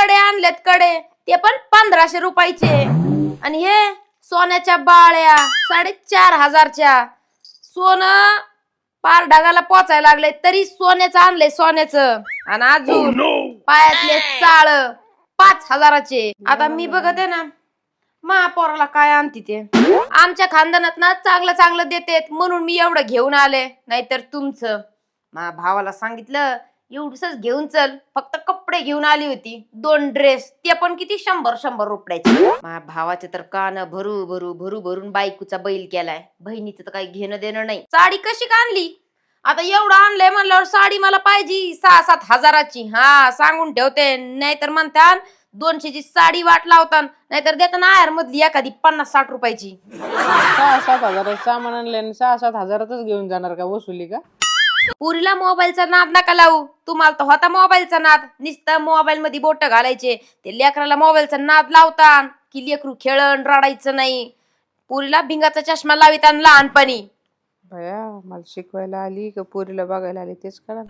कडे आणलेत कडे. ते पण पंधराशे रुपयाचे. आणि हे सोन्याच्या बाळ्या साडेचार हजारच्या. सोनं पार ढगाला पोचायला लागले तरी सोन्याचं आणलंय सोन्याचं. आणि अजून पायातले चाळ पाच हजाराचे. आता मी बघते ना महापौराला काय आणते ते. आमच्या खानदानात ना चांगलं चांगलं देतेत म्हणून मी एवढं घेऊन आले नाहीतर तुमचं. मा भावाला सांगितलं एवढंच घेऊन चल फक्त कपडे घेऊन आली होती. दोन ड्रेस ते पण किती? शंभर शंभर रुपयाचे. माझ्या भावाचे तर कान भरू भरू भरू भरून बायकोचा बैल केलाय. बहिणीचं तर काही घेणं देणं नाही. साडी कशी का आणली? आता एवढं आणलंय म्हणल्यावर साडी मला पाहिजे. सहा सात हजाराची. हा सांगून ठेवते. नाहीतर म्हणतात दोनशेची साडी वाट लावतात नाहीतर देताना आयर मधली एखादी पन्नास साठ रुपयाची. सहा सात हजाराचं सामान आणले सहा सात हजारातच घेऊन जाणार का? वसुली का? पुरीला मोबाईलचा नाद नका लावू. तुम्हाला तर होता मोबाईलचा नाद. नुसतं मोबाईल मध्ये बोट घालायचे. ते लेकराला मोबाईलचा नाद लावता की लेकरू खेळण रडायचं नाही. पुरीला भिंगाचा चष्मा लाविता लहानपणी. भया मला शिकवायला आली का? पोरीला बघायला आली तेच करा